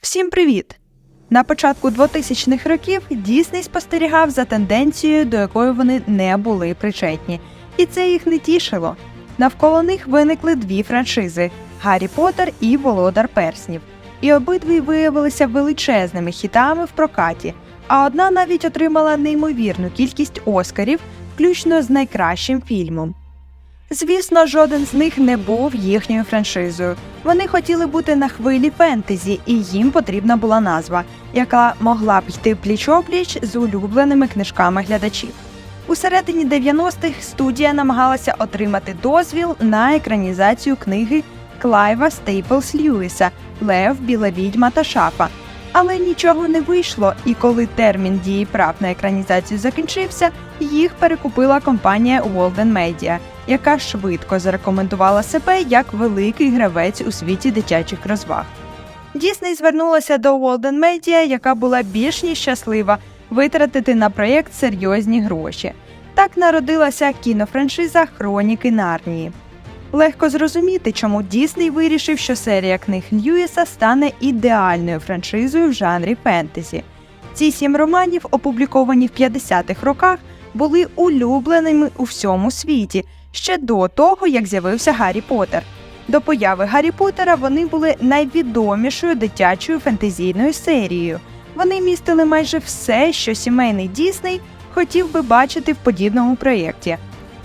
Всім привіт! На початку 2000-х років Дісней спостерігав за тенденцією, до якої вони не були причетні, і це їх не тішило. Навколо них виникли дві франшизи Гаррі Поттер і Володар Перснів. І обидві виявилися величезними хітами в прокаті, а одна навіть отримала неймовірну кількість оскарів, включно з найкращим фільмом. Звісно, жоден з них не був їхньою франшизою. Вони хотіли бути на хвилі фентезі, і їм потрібна була назва, яка могла б йти пліч-опліч з улюбленими книжками глядачів. У середині 90-х студія намагалася отримати дозвіл на екранізацію книги Клайва Стейплс Льюіса Лев, Біла відьма та шафа. Але нічого не вийшло, і коли термін дії прав на екранізацію закінчився, їх перекупила компанія Walden Media, яка швидко зарекомендувала себе як великий гравець у світі дитячих розваг. Дісней звернулася до Walden Media, яка була більш ніж щаслива витратити на проєкт серйозні гроші. Так народилася кінофраншиза Хроніки Нарнії. Легко зрозуміти, чому Дісней вирішив, що серія книг Льюіса стане ідеальною франшизою в жанрі фентезі. Ці сім романів, опубліковані в 50-х роках, були улюбленими у всьому світі ще до того, як з'явився Гаррі Поттер. До появи Гаррі Поттера вони були найвідомішою дитячою фентезійною серією. Вони містили майже все, що сімейний Дісней хотів би бачити в подібному проєкті.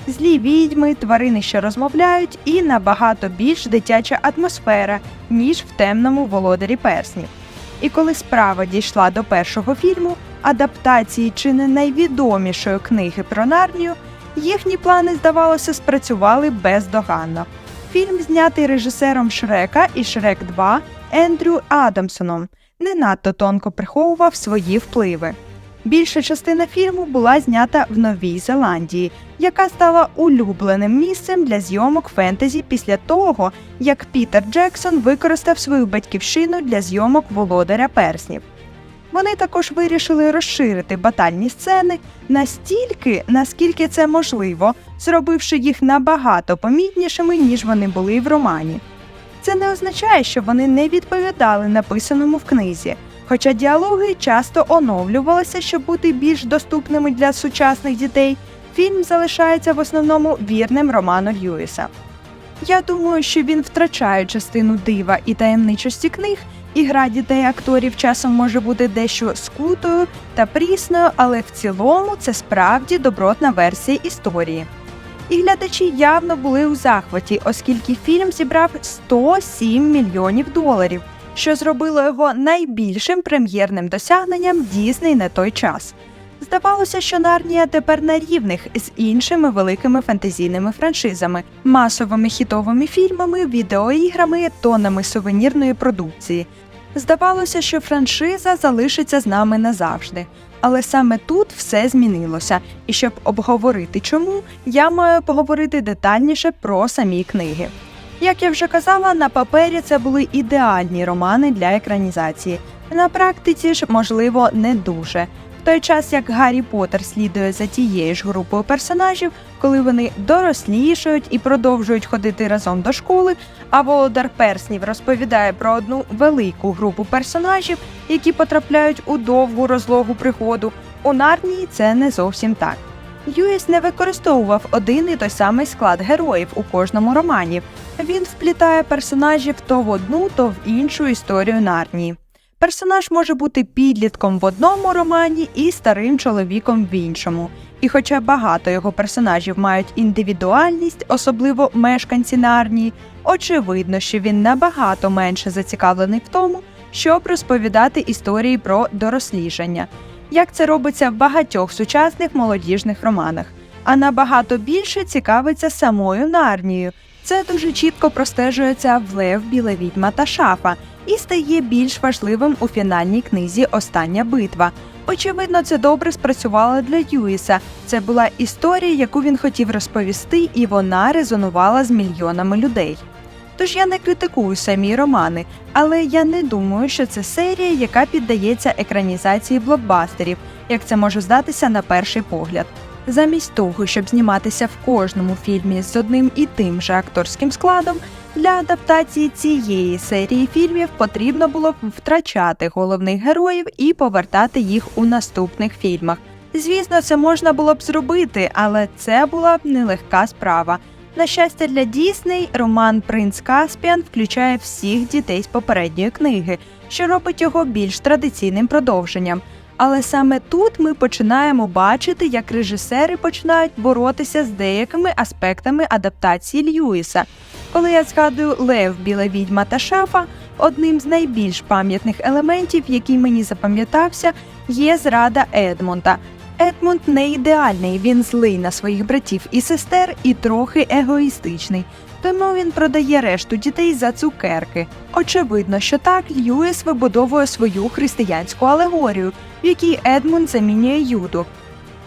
Злі відьми, тварини, що розмовляють, і набагато більш дитяча атмосфера, ніж в темному володарі перснів. І коли справа дійшла до першого фільму, адаптації чи не найвідомішої книги про Нарнію, їхні плани, здавалося, спрацювали бездоганно. Фільм, знятий режисером Шрека і Шрек 2 Ендрю Адамсоном, не надто тонко приховував свої впливи. Більша частина фільму була знята в Новій Зеландії, яка стала улюбленим місцем для зйомок фентезі після того, як Пітер Джексон використав свою батьківщину для зйомок володаря перснів. Вони також вирішили розширити батальні сцени настільки, наскільки це можливо, зробивши їх набагато помітнішими, ніж вони були в романі. Це не означає, що вони не відповідали написаному в книзі, хоча діалоги часто оновлювалися, щоб бути більш доступними для сучасних дітей. Фільм залишається в основному вірним роману Льюіса. Я думаю, що він втрачає частину дива і таємничості книг, і гра дітей акторів часом може бути дещо скутою та прісною, але в цілому це справді добротна версія історії. І глядачі явно були у захваті, оскільки фільм зібрав 107 мільйонів доларів, що зробило його найбільшим прем'єрним досягненням Дісней на той час. Здавалося, що Нарнія тепер на рівних з іншими великими фентезійними франшизами, масовими хітовими фільмами, відеоіграми, тонами сувенірної продукції. Здавалося, що франшиза залишиться з нами назавжди. Але саме тут все змінилося, і щоб обговорити чому, я маю поговорити детальніше про самі книги. Як я вже казала, на папері це були ідеальні романи для екранізації. На практиці ж, можливо, не дуже. Той час як Гаррі Поттер слідує за тією ж групою персонажів, коли вони дорослішають і продовжують ходити разом до школи, а Володар Перснів розповідає про одну велику групу персонажів, які потрапляють у довгу розлогу пригоду. У Нарнії це не зовсім так. Льюіс не використовував один і той самий склад героїв у кожному романі. Він вплітає персонажів то в одну, то в іншу історію Нарнії. Персонаж може бути підлітком в одному романі і старим чоловіком в іншому. І хоча багато його персонажів мають індивідуальність, особливо мешканці Нарнії, очевидно, що він набагато менше зацікавлений в тому, щоб розповідати історії про дорослішання, як це робиться в багатьох сучасних молодіжних романах, а набагато більше цікавиться самою Нарнією. Це дуже чітко простежується в Лев, Біла відьма та шафа і стає більш важливим у фінальній книзі Остання битва. Очевидно, це добре спрацювало для Юіса. Це була історія, яку він хотів розповісти, і вона резонувала з мільйонами людей. Тож я не критикую самі романи, але я не думаю, що це серія, яка піддається екранізації блокбастерів, як це може здатися на перший погляд. Замість того, щоб зніматися в кожному фільмі з одним і тим же акторським складом, для адаптації цієї серії фільмів потрібно було б втрачати головних героїв і повертати їх у наступних фільмах. Звісно, це можна було б зробити, але це була б нелегка справа. На щастя, для Дісней роман Принц Каспіан включає всіх дітей з попередньої книги, що робить його більш традиційним продовженням. Але саме тут ми починаємо бачити, як режисери починають боротися з деякими аспектами адаптації Льюіса. Коли я згадую Лев, Біла відьма та шафа, одним з найбільш пам'ятних елементів, який мені запам'ятався, є зрада Едмонта. Едмунд не ідеальний, він злий на своїх братів і сестер і трохи егоїстичний. Тому він продає решту дітей за цукерки. Очевидно, що так Льюіс вибудовує свою християнську алегорію, в якій Едмунд замінює Юду.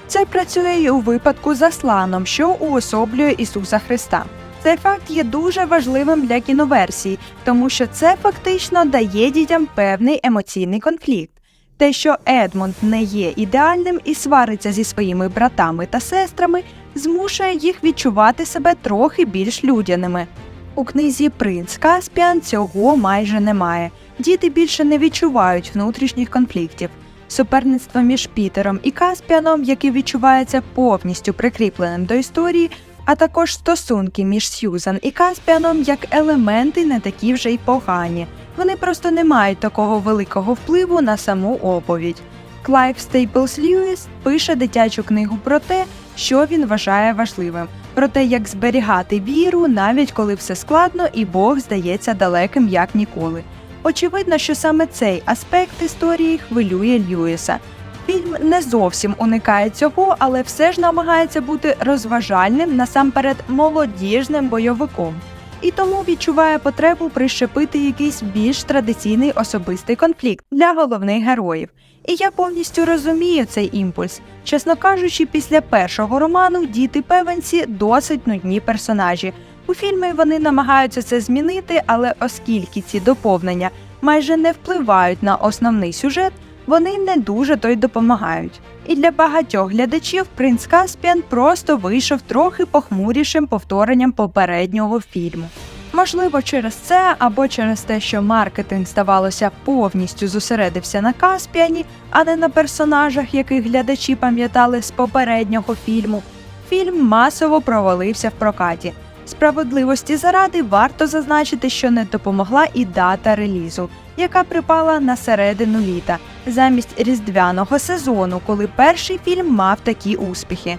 Це працює і у випадку з Асланом, що уособлює Ісуса Христа. Цей факт є дуже важливим для кіноверсії, тому що це фактично дає дітям певний емоційний конфлікт. Те, що Едмонд не є ідеальним і свариться зі своїми братами та сестрами, змушує їх відчувати себе трохи більш людяними. У книзі Принц Каспіан цього майже немає. Діти більше не відчувають внутрішніх конфліктів. Суперництво між Пітером і Каспіаном, яке відчувається повністю прикріпленим до історії, а також стосунки між Сьюзан і Каспіаном як елементи не такі вже й погані. Вони просто не мають такого великого впливу на саму оповідь. Клайв Стейплс Льюіс пише дитячу книгу про те, що він вважає важливим, про те, як зберігати віру, навіть коли все складно і Бог здається далеким як ніколи. Очевидно, що саме цей аспект історії хвилює Льюіса. Фільм не зовсім уникає цього, але все ж намагається бути розважальним насамперед молодіжним бойовиком. І тому відчуває потребу прищепити якийсь більш традиційний особистий конфлікт для головних героїв. І я повністю розумію цей імпульс. Чесно кажучи, після першого роману діти Певенсі досить нудні персонажі. У фільмі вони намагаються це змінити, але оскільки ці доповнення майже не впливають на основний сюжет, вони не дуже то й допомагають. І для багатьох глядачів принц Каспіан просто вийшов трохи похмурішим повторенням попереднього фільму. Можливо, через це або через те, що маркетинг, здавалося, повністю зосередився на Каспіані, а не на персонажах, яких глядачі пам'ятали з попереднього фільму. Фільм масово провалився в прокаті. Справедливості заради варто зазначити, що не допомогла і дата релізу, яка припала на середину літа, замість різдвяного сезону, коли перший фільм мав такі успіхи.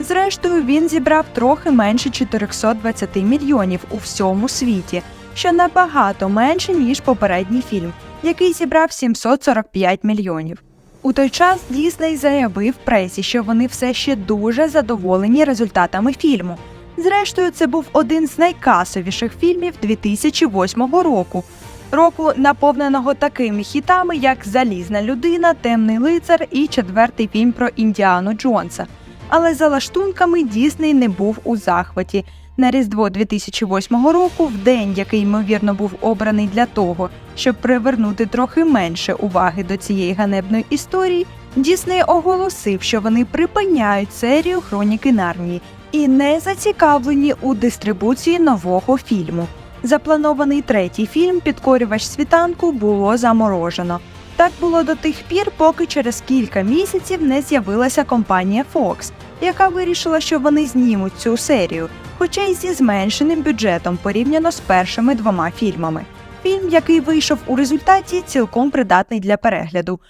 Зрештою, він зібрав трохи менше 420 мільйонів у всьому світі, що набагато менше ніж попередній фільм, який зібрав 745 мільйонів. У той час Дісней заявив пресі, що вони все ще дуже задоволені результатами фільму. Зрештою, це був один з найкасовіших фільмів 2008 року. Року, наповненого такими хітами, як Залізна людина, Темний лицар і четвертий фільм про Індіану Джонса. Але за лаштунками Дісней не був у захваті. На Різдво 2008 року, в день, який ймовірно був обраний для того, щоб привернути трохи менше уваги до цієї ганебної історії, Дісней оголосив, що вони припиняють серію Хроніки Нарнії і не зацікавлені у дистрибуції нового фільму. Запланований третій фільм Підкорювач світанку було заморожено. Так було до тих пір, поки через кілька місяців не з'явилася компанія Fox, яка вирішила, що вони знімуть цю серію, хоча й зі зменшеним бюджетом порівняно з першими двома фільмами. Фільм, який вийшов у результаті, цілком придатний для перегляду.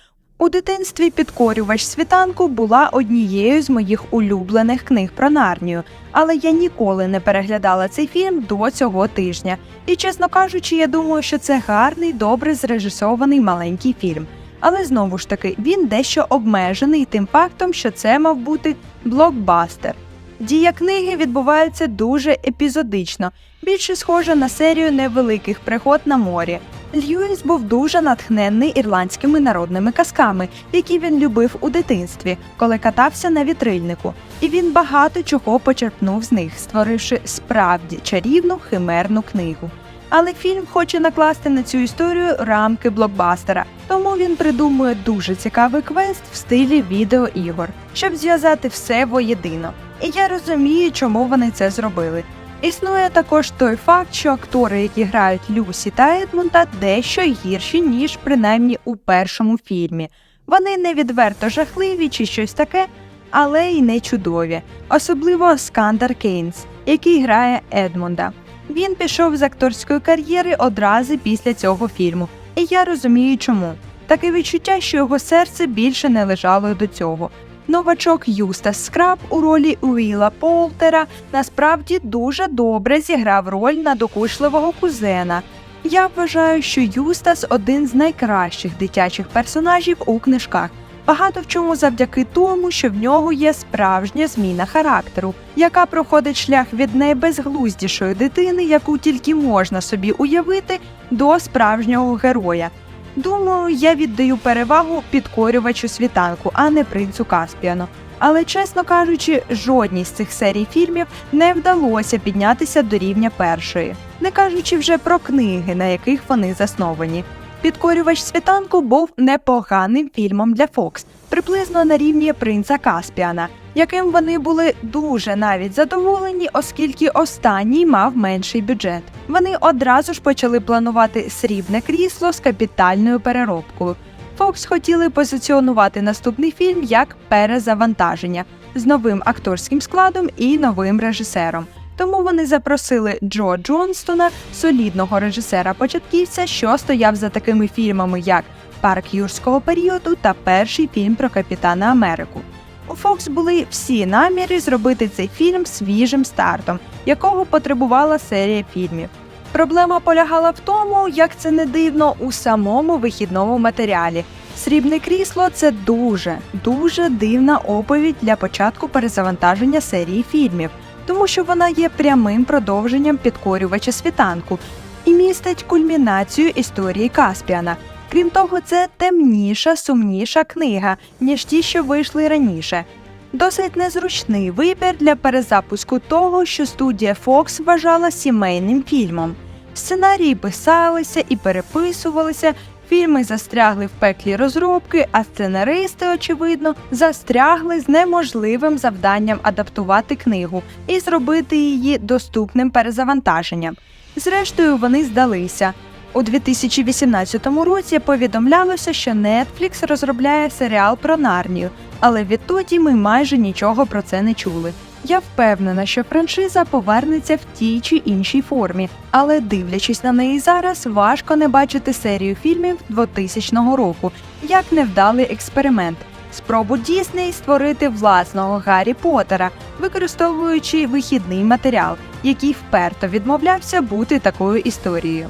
У дитинстві підкорювач світанку була однією з моїх улюблених книг про Нарнію, але я ніколи не переглядала цей фільм до цього тижня. І, чесно кажучи, я думаю, що це гарний, добре зрежисований маленький фільм. Але знову ж таки, він дещо обмежений тим фактом, що це мав бути блокбастер. Дія книги відбувається дуже епізодично, більше схожа на серію невеликих пригод на морі. Льюіс був дуже натхненний ірландськими народними казками, які він любив у дитинстві, коли катався на вітрильнику, і він багато чого почерпнув з них, створивши справді чарівну химерну книгу. Але фільм хоче накласти на цю історію рамки блокбастера, тому він придумує дуже цікавий квест в стилі відеоігор, щоб зв'язати все воєдино. І я розумію, чому вони це зробили. Існує також той факт, що актори, які грають Люсі та Едмунда, дещо гірші, ніж принаймні у першому фільмі. Вони не відверто жахливі чи щось таке, але й не чудові, особливо Скандер Кейнс, який грає Едмунда. Він пішов з акторської кар'єри одразу після цього фільму, і я розумію, чому. Таке відчуття, що його серце більше не лежало до цього. Новачок Юстас Скраб у ролі Уіла Полтера насправді дуже добре зіграв роль надокучливого кузена. Я вважаю, що Юстас один з найкращих дитячих персонажів у книжках. Багато в чому завдяки тому, що в нього є справжня зміна характеру, яка проходить шлях від найбезглуздішої дитини, яку тільки можна собі уявити, до справжнього героя. Думаю, я віддаю перевагу підкорювачу світанку, а не принцу Каспіану. Але, чесно кажучи, жодній з цих серій фільмів не вдалося піднятися до рівня першої, не кажучи вже про книги, на яких вони засновані. Підкорювач світанку був непоганим фільмом для Фокс, приблизно на рівні принца Каспіана, яким вони були дуже навіть задоволені, оскільки останній мав менший бюджет. Вони одразу ж почали планувати срібне крісло з капітальною переробкою. Фокс хотіли позиціонувати наступний фільм як перезавантаження з новим акторським складом і новим режисером. Тому вони запросили Джо Джонстона, солідного режисера-початківця, що стояв за такими фільмами, як Парк юрського періоду та перший фільм про Капітана Америку. У Фокс були всі наміри зробити цей фільм свіжим стартом, якого потребувала серія фільмів. Проблема полягала в тому, як це не дивно, у самому вихідному матеріалі. Срібне крісло це дуже, дуже дивна оповідь для початку перезавантаження серії фільмів, тому що вона є прямим продовженням підкорювача світанку і містить кульмінацію історії Каспіана. Крім того, це темніша, сумніша книга, ніж ті, що вийшли раніше. Досить незручний вибір для перезапуску того, що студія Fox вважала сімейним фільмом. Сценарії писалися і переписувалися, фільми застрягли в пеклі розробки, а сценаристи, очевидно, застрягли з неможливим завданням адаптувати книгу і зробити її доступним перезавантаженням. Зрештою, вони здалися. У 2018 році повідомлялося, що Netflix розробляє серіал про Нарнію, але відтоді ми майже нічого про це не чули. Я впевнена, що франшиза повернеться в тій чи іншій формі, але дивлячись на неї зараз, важко не бачити серію фільмів 2000 року як невдалий експеримент. Спробу Дісней створити власного Гаррі Поттера, використовуючи вихідний матеріал, який вперто відмовлявся бути такою історією.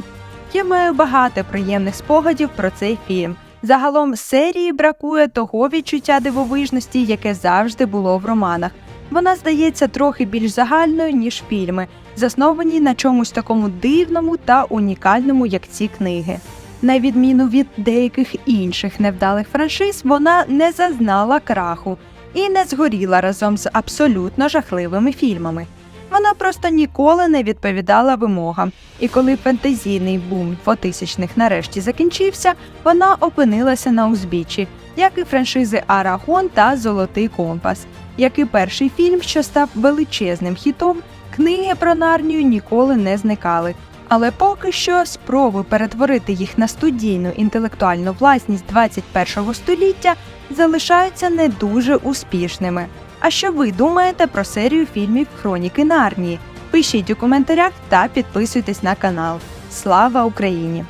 Я маю багато приємних спогадів про цей фільм. Загалом серії бракує того відчуття дивовижності, яке завжди було в романах. Вона здається трохи більш загальною, ніж фільми, засновані на чомусь такому дивному та унікальному, як ці книги. На відміну від деяких інших невдалих франшиз, вона не зазнала краху і не згоріла разом з абсолютно жахливими фільмами. Вона просто ніколи не відповідала вимогам, і коли фентезійний бум 2000-х нарешті закінчився, вона опинилася на узбіччі, як і франшизи Арагон та Золотий компас. Як і перший фільм, що став величезним хітом, книги про Нарнію ніколи не зникали. Але поки що спроби перетворити їх на студійну інтелектуальну власність 21 століття залишаються не дуже успішними. А що ви думаєте про серію фільмів Хроніки Нарнії? Пишіть у коментарях та підписуйтесь на канал. Слава Україні!